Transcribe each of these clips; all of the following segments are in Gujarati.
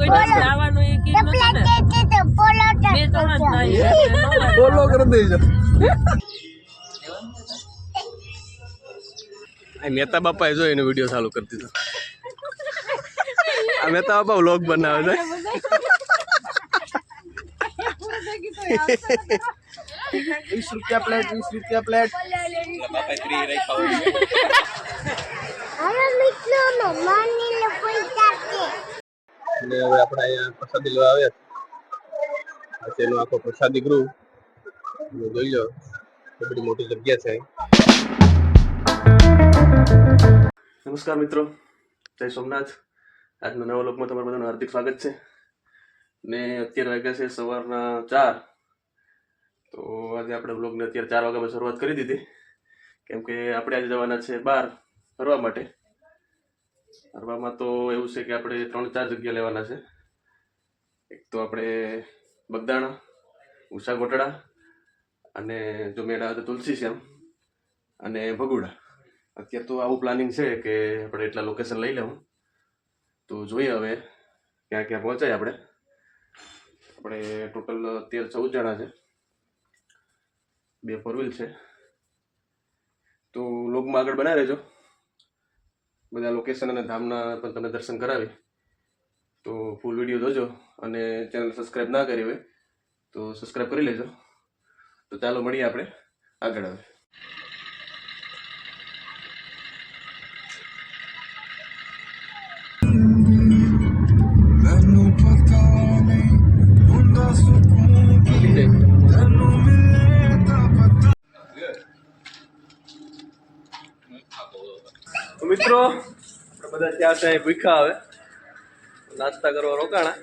કોઈ નથી આવવાનું એ કીધું નતું ને. બે ત્રણ થાય. એટલે ન આવે. બોલો કરી દેજો. મહેતા બાપાએ જો એનો વીડિયો ચાલુ કરી દીધો. આ મહેતા બાપા વ્લોગ બનાવે છે. વીસ રૂપિયા પ્લેટ વીસ રૂપિયા પ્લેટ અને હવે આપણે અહીંયા પ્રસાદી લેવા આવ્યા છે એનો આખો પ્રસાદી ગૃહ. જોઈ લો બધી મોટી જગ્યા છે નમસ્કાર મિત્રો, જય સોમનાથ. આજના નવા લોકમાં તમારું બધાનું હાર્દિક સ્વાગત છે. ને અત્યારે વાગ્યા છે સવારના ચાર. તો આજે આપણે બ્લોગને અત્યારે ચાર વાગ્યામાં શરૂઆત કરી દીધી. કેમ કે આપણે આજે જવાના છે બહાર ફરવા માટે. ફરવામાં તો એવું છે કે આપણે ત્રણ ચાર જગ્યા લેવાના છે. એક તો આપણે બગદાણા ઉષા ગોટડા અને જો મેળા તો તુલસી શ્યામ અને ભગુડા. અત્યારે તો આવું પ્લાનિંગ છે કે આપણે એટલા લોકેશન લઈ લેવું. તો જોઈએ હવે ક્યાં ક્યાં પહોંચાય આપણે. આપણે ટોટલ તેર ચૌદ જણા છે. બે ફોર વ્હીલ છે. તો લોગમાં આગળ બનાવી રહેજો. બધા લોકેશન અને ધામના પણ તમને દર્શન કરાવી, તો ફૂલ વીડિયો જોજો અને ચેનલ સબસ્ક્રાઈબ ના કરી હોય તો સબસ્ક્રાઈબ કરી લેજો. તો ચાલો મળીએ આપણે આગળ હવે. મિત્રો. બધા ત્યાં છે ભૂખા આવે નાસ્તા કરવા રોકાણા.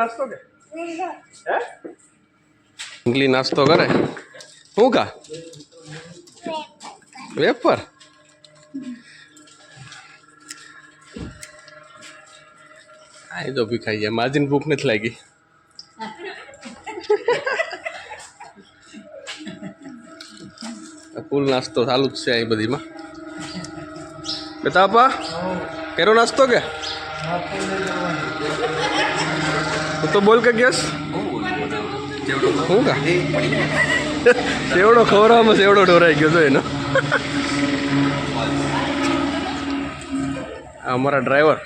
નાસ્તો કે? હે? ઇંગલી નાસ્તો કરે? શું કા? વેફર? આ તો ભીખાઈ ગયા. માજીને ભૂખ નથી લાગી. ફૂલ નાસ્તો ચાલુ જ છે અહીં બધીમાં. બેતાપા કેરો નાસ્તો કે? તું બોલ કે ગેસ? હું કા? સેવડો ખવડાવવામાં સેવડો ઢોરાઈ ગયો છે એનો. અમારા ડ્રાઈવર.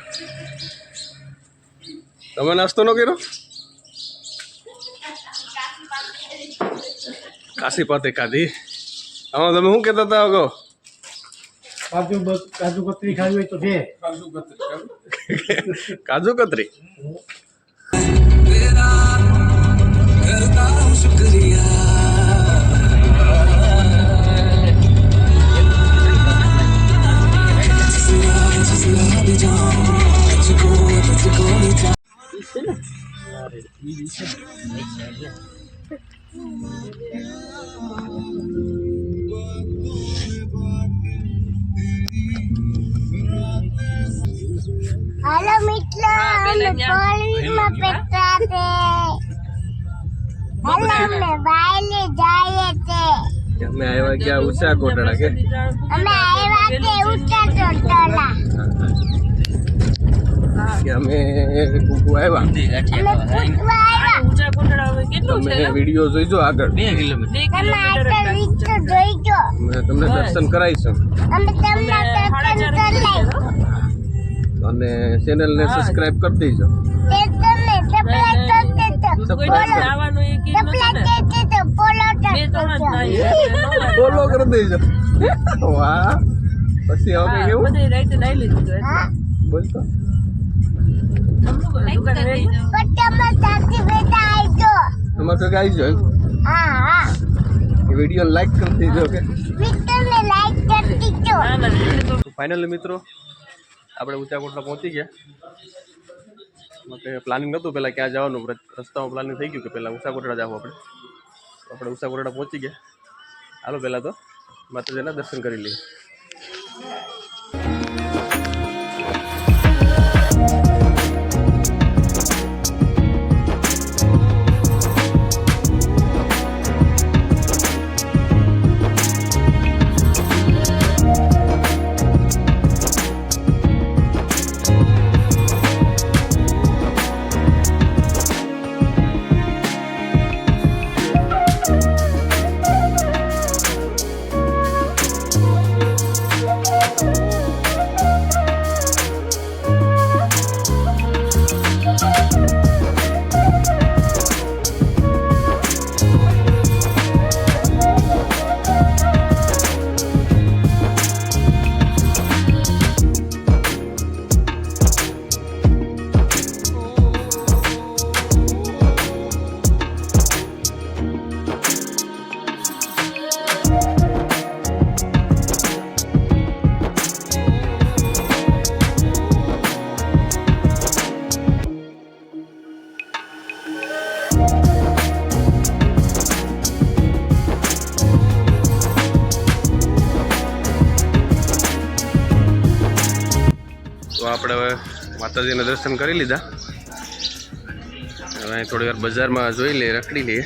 તમે નાસ્તો ન કર્યો? કાશી પાતે ખાધી આમાં તમે શું કહેતા હતા અગાઉ કાજુ કાજુ કતરી ખાવી હોય તો છે કાજુ કતરી કાજુ કતરી Thank you. હાલો મિત્રો અમે કોલેજમાં બેઠા છે. હાલો અમે બાયલે જઈએ છે. અમે આવ્યા ગયા ઉષા કોટડા કે? અમે આવ્યા કે અમે કુકુ આવ્યા. ઊંચા કોટડા હવે કેટલું છે તમે વીડિયો જોઈજો આગળ. બે કિલોમીટર. તમને દર્શન કરાવીશું. અમે તમને દર્શન કરાવી અને ચેનલને સબસ્ક્રાઇબ કરી દેજો. જ. ફોલો કરી દેજો. વાહ. પછી હવે કેવું બોલતો તમારે તો આવી જાય હા હા. વીડિયો લાઈક કરી દેજો કે મિત્રને લાઈક કરી દીજો ના ના. લઈ લીધું. ફાઇનલી મિત્રો આપણે ઊંચા પહોંચી ગયા. એટલે પ્લાનિંગ નહોતું પહેલાં ક્યાં જવાનું? રસ્તામાં પ્લાનિંગ થઈ ગયું કે પહેલાં ઊંચા જાવ આપણે? આપણે ઊંચા પહોંચી ગયા. હાલો પહેલાં તો માતાજીના દર્શન કરી લઈએ. તો આપણે હવે માતાજીના દર્શન કરી લીધા. હવે થોડી વાર બજારમાં જોઈ લઈએ, રખડી લઈએ.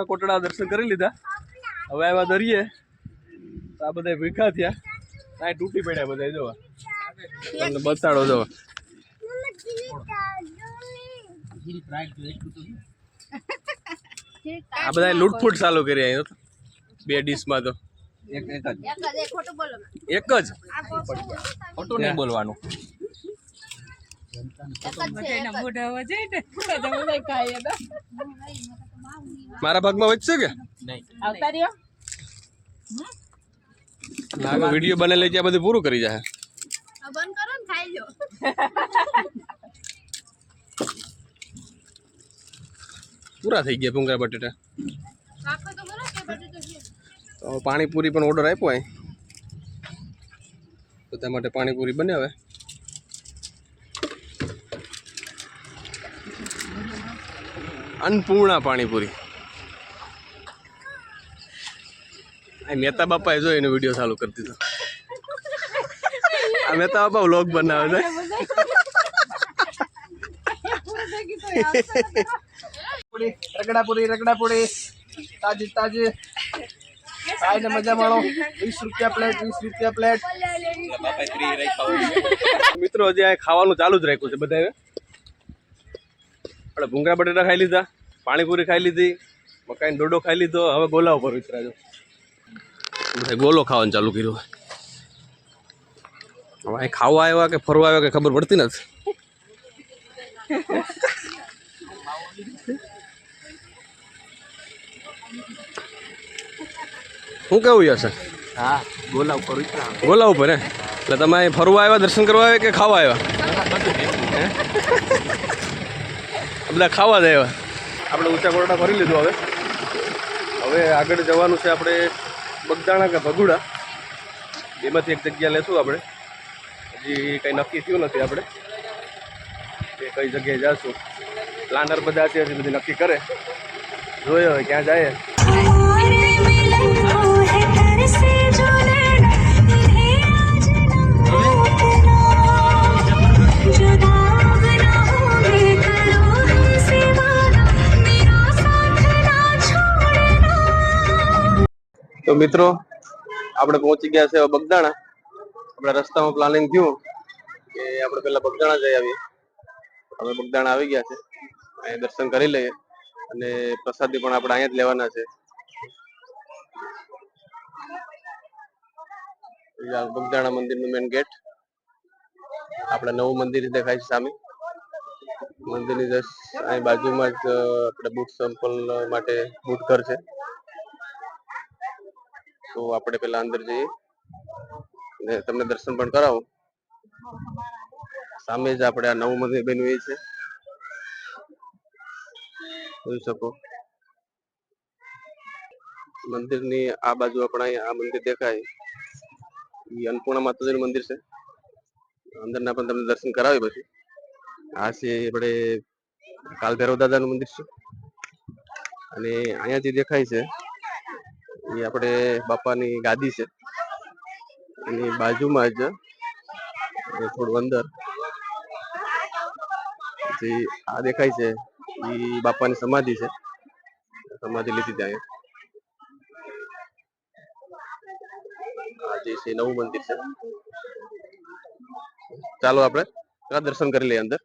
કોટડા દર્શન કરી લીધા. હવે આવ્યા દરિયે. તો આ બધા ભીખા થયા. કાંઈ તૂટી પડ્યા બધા જોવા. તમને બતાડો જોવા. આ બધા લૂંટફૂટ ચાલુ કરી તો. બે ડીશમાં તો. એક જ. ખોટું નહીં બોલવાનું. મારા ભાગમાં વધશે કે લાગે વીડિયો બને લઈ ત્યાં બધું પૂરું કરી જાય પૂરા થઈ ગયા ભૂંગળા બટેટા તો હવે પાણીપુરી પણ ઓર્ડર આપ્યો અહીં બધા માટે પાણીપુરી બને અન્નપૂર્ણા પાણીપુરી. આ મહેતા બાપાએ જો એનો વીડિયો ચાલુ કરી દીધો. આ મહેતા બાપા વ્લોગ બનાવે છે. રગડાપુરી રગડાપુરી તાજી તાજી. આઈને મજા માણો. વીસ રૂપિયા પ્લેટ વીસ રૂપિયા પ્લેટ મિત્રો હજી ખાવાનું ચાલુ જ રાખ્યું છે બધાએ. આપણે ભૂંગળા બટેટા ખાઈ લીધા પાણીપુરી ખાઈ લીધી મકાઈ ડોડો ખાઈ લીધો હવે ગોલા ઉપર ઉતરાજો. બધા ગોલો ખાવાનું ચાલુ કર્યું હવે અહીં ખાવા આવ્યા કે ફરવા આવ્યા કે ખબર પડતી નથી? શું કેવું યશે હા ગોલા ઉપર ગોલા ઉપર હે એટલે તમે અહીં ફરવા આવ્યા દર્શન કરવા આવ્યા કે ખાવા આવ્યા? બધા ખાવા જ આવ્યા આપણે ઊંચા કોરડા ભરી લીધું હવે. હવે આગળ જવાનું છે આપણે બગદાણા કે ભગુડા. એમાંથી એક જગ્યા લેશું આપણે. હજી કંઈ નક્કી થયું નથી આપણે. કે કઈ જગ્યાએ જઈશું પ્લાનર બધા છે હજી બધી નક્કી કરે. જોઈએ હવે ક્યાં જાય. તો મિત્રો, આપણે પહોંચી ગયા છે બગદાણા. આપણે રસ્તામાં પ્લાનિંગ થયું કે આપણે પેલા બગદાણા જઈ આવીએ. હવે બગદાણા આવી ગયા છે. અહીંયા દર્શન કરી લઈએ અને પ્રસાદી પણ આપણે અહીંયા જ લેવાના છે. બગદાણા મંદિરનું મેન ગેટ આપણે નવું મંદિર દેખાય છે સામે. મંદિરની જસ્ટ અહીં બાજુમાં જ આપણે બુટ સેમ્પલ માટે બુટ ઘર છે. તો આપણે પેલા અંદર જઈએ. ને તમને દર્શન પણ કરાવું. સામે જ આપણે આ નવું મંદિર બન્યું એ છે. જોઈ શકો. મંદિરની આ બાજુ આપણે અહીંયા આ મંદિર દેખાય. એ અન્નપૂર્ણા માતાજીનું મંદિર છે. અંદરના પણ તમને દર્શન કરાવી પછી. આ છે આપણે કાલભૈરવ દાદાનું મંદિર છે. અને અહીંયા જે દેખાય છે એ આપણે બાપાની ગાદી છે. એની બાજુમાં જ થોડું અંદર. જે આ દેખાય છે એ બાપાની સમાધિ છે. સમાધિ લીધી ત્યાં આજે છે નવું મંદિર છે. ચાલો આપણે દર્શન કરી લઈએ અંદર.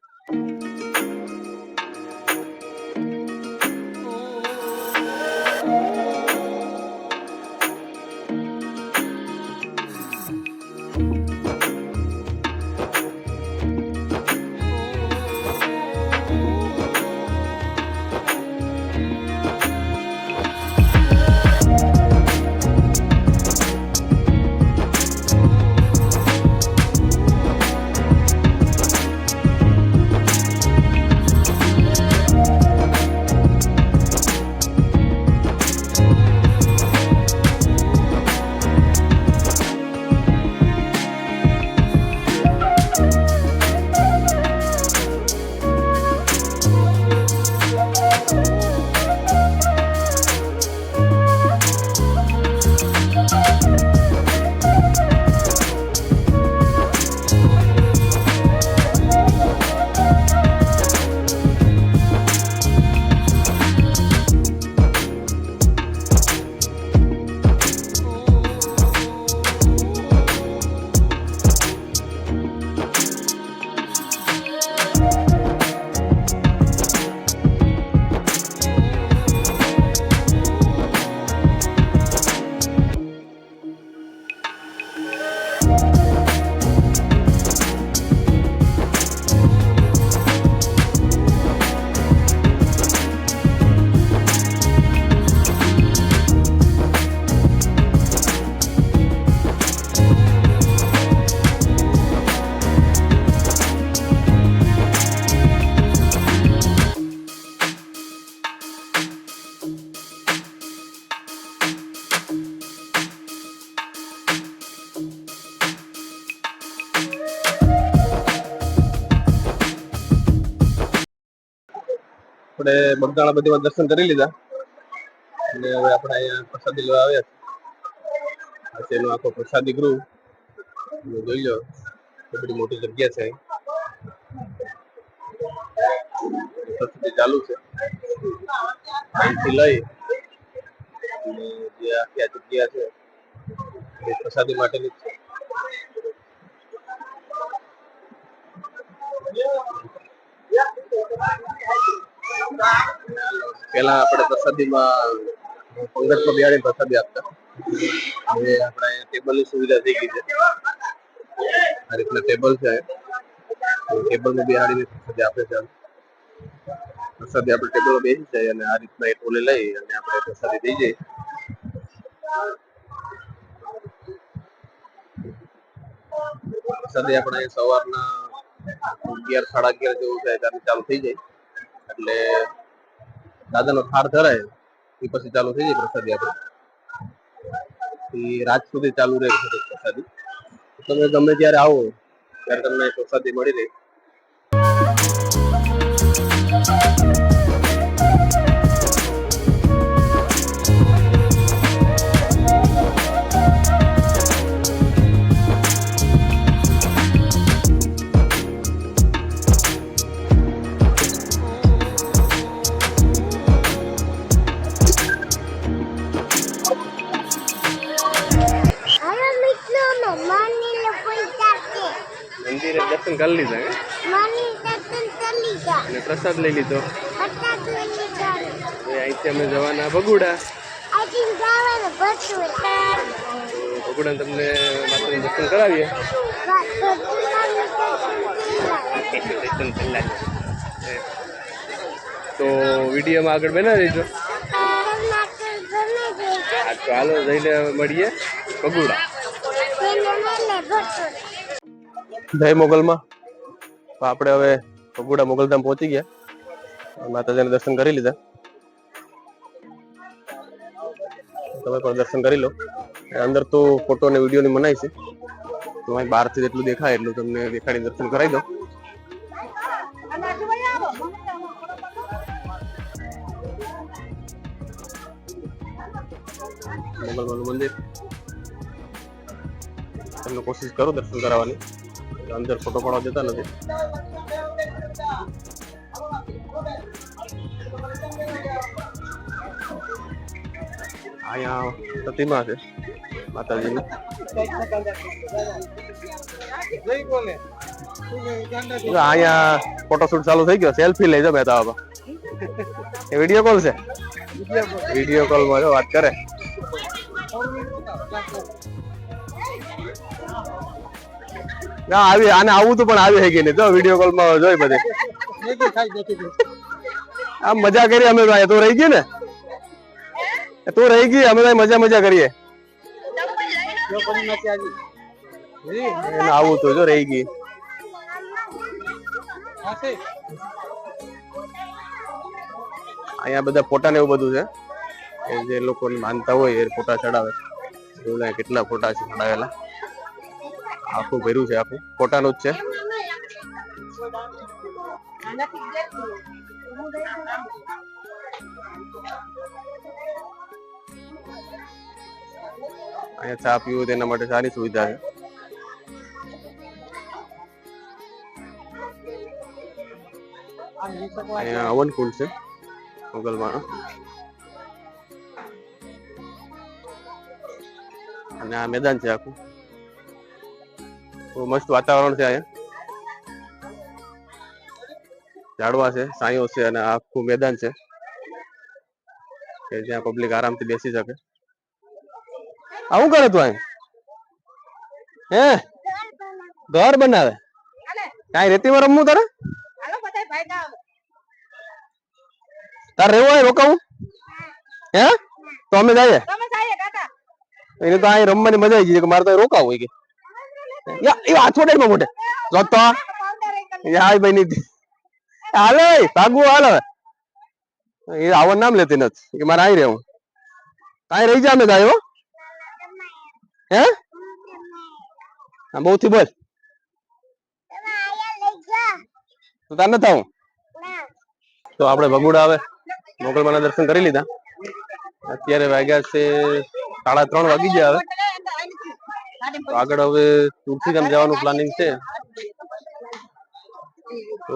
આપણે બગદાણા બધીમાં દર્શન કરી લીધા. અને હવે આપણે અહીંયા પ્રસાદી લેવા આવ્યા છે એનો આખો પ્રસાદી ગૃહ. જોઈ લો, બધી મોટી જગ્યા છે ચાલુ છે. અહીંથી લઈ જે આખી આ જગ્યા છે, એ પ્રસાદી માટેની જ છે. પેલા આપણે પ્રસાદીમાં પંગતમાં બિહાડી પ્રસાદી આપતા. હવે આપણે ટેબલની સુવિધા થઈ ગઈ છે. આ રીતના ટેબલ છે. ટેબલમાં બિહાડીને પ્રસાદી આપે છે પ્રસાદી આપણે ટેબલ બેસી જાય અને આ રીતના એ ટોલે લઈ અને આપણે પ્રસાદી દઈ જઈએ. પ્રસાદી આપણે સવારના અગિયાર, સાડા અગિયાર જેવું થાય ત્યારે ચાલુ થઈ જાય. એટલે દાદાનો થાળ ધરાય, એ પછી ચાલુ થઈ જાય પ્રસાદી આપણે. એ રાત સુધી ચાલુ રહે પ્રસાદી. તમે ગમે ત્યારે આવો, ત્યારે તમને પ્રસાદી મળી રહે. પ્રસાદ લઈ લીધો. અહીંથી અમે જવાના ભગુડા ભગુડા તમને માતાનું દર્શન કરાવીએ. તો વિડીયોમાં આગળ બના દેજો ચાલો જઈને મળીએ ભગુડા જય મોગલમાં. આપણે હવે ભગુડા મોગલધામ પહોંચી ગયા. માતાજીના દર્શન કરી લીધા. તમે પણ દર્શન કરી લો. અંદર તો ફોટો અને વિડીયોની મનાય છે. તો અહીં બહારથી જેટલું દેખાય એટલું તમને દેખાડી દર્શન કરાવી દો મોગલમાનું મંદિર. તમને કોશિશ કરો દર્શન કરાવવાની. અંદર ફોટો પાડવા જતા નથી. અહીંયા પ્રતિમા છે માતાજીની અહીંયા ફોટોશૂટ ચાલુ થઈ ગયો સેલ્ફી લઈ જાઓ મહેતા બાબા એ વીડિયો કોલ છે વીડિયો કોલમાં વાત કરે ના આવી આને આવું તો પણ આવી હે નહીં તો વીડિયો કોલમાં જોઈ બધે આમ મજા કરી અમે. તું રહી ગઈ ને તું રહી ગઈ, અમે મજા મજા કરીએ. આવું તો જો રહી ગઈ. અહીંયા બધા ફોટા ને એવું બધું છે. એ જે લોકોની માનતા હોય એ ફોટા ચડાવે. નહીં, કેટલા ફોટા છે ચડાવેલા. આખું ભર્યું છે આખું. ફોટાનું જ છે. અહીંયા ચા પીવું તેના માટે સારી સુવિધા છે. અહીંયા હવન કુંડ છે, મોગલમાં. અને આ મેદાન છે આખું. બહુ મસ્ત વાતાવરણ છે અહીંયા. ઝાડવા છે સાંયો છે અને આખું મેદાન છે, કે જ્યાં પબ્લિક આરામથી બેસી શકે. આ શું કરે તું અહીં? હે? ઘર બનાવે? કાંઈ રેતીમાં રમવું તારે તારે રહેવું હોય રોકાવું? હે? તો અમે જઈએ. એને તો અહીં રમવાની મજા આવી ગઈ કે મારે તો રોકાવું હોય કે. એ હાથ વડે માં મોટે જોતો યાર ભાઈ ની હાલે, ભાગવું હાલે એ આવવાનું નામ લેતી નથી. મારે અહીં રહેવું. કાંઈ રહી જા અમે ગાયો હે? હા બહુ થી બોલ. તો તાર નથી આવું? તો આપણે ભગુડા આવે, મોગલમાના દર્શન કરી લીધા. અત્યારે વાગ્યા છે સાડા ત્રણ વાગી ગયા હવે. તો આગળ હવે તુલસીધામ જવાનું પ્લાનિંગ છે. તો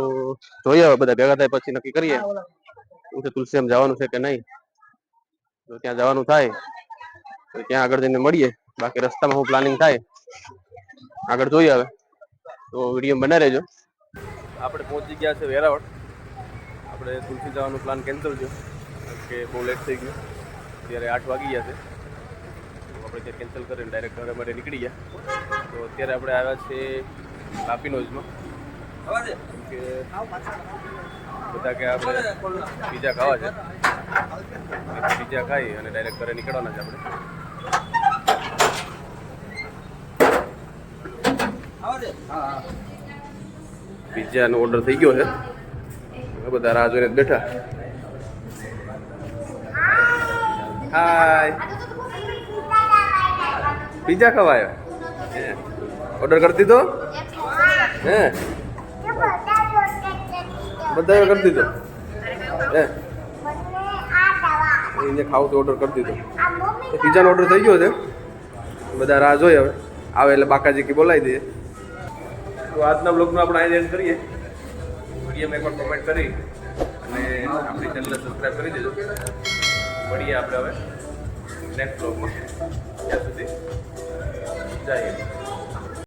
જોઈએ હવે બધા ભેગા થાય પછી નક્કી કરીએ. શું છે, તુલસીધામ જવાનું છે કે નહીં? તો ત્યાં જવાનું થાય, તો ત્યાં આગળ જઈને મળીએ. બાકી રસ્તામાં હું પ્લાનિંગ થાય. આગળ જોઈએ હવે. તો વીડિયો બના રહેજો. આપણે પહોંચી ગયા છે વેરાવળ. આપણે તુલસી જવાનું પ્લાન કેન્સલ થયો. કે બહુ લેટ થઈ ગયું. અત્યારે આઠ વાગી ગયા છે. આપણે ત્યાં કેન્સલ કરીને ડાયરેક્ટ ઘરે માટે નીકળી ગયા. તો અત્યારે આપણે આવ્યા છે કેમ કે બધા કે આપણે પીઝા ખાવા છે. પીઝા ખાઈ અને ડાયરેક્ટ ઘરે નીકળવાના છે આપણે. પિઝાનો ઓર્ડર થઈ ગયો છે. હવે બધા રાહ જોઈને જ બેઠા. હાય પિઝા ખવાયો? ઓર્ડર કરી દીધો? હે? બધાએ કરી દીધો? હે? એને ખાવું તો ઓર્ડર કરી દીધો. પિઝાનો ઓર્ડર થઈ ગયો છે. બધા રાહ જોઈએ હવે. આવે એટલે બાકાજી કી બોલાવી દઈએ. તો આજના બ્લોગમાં આપણે અહીં એન્ડ કરીએ. વિડીયોમાં એકવાર કોમેન્ટ કરી અને આપણી ચેનલને સબસ્ક્રાઈબ કરી દેજો. મળીએ આપણે હવે નેક્સ્ટ બ્લોગમાં ત્યાં સુધી જય હિન્દ.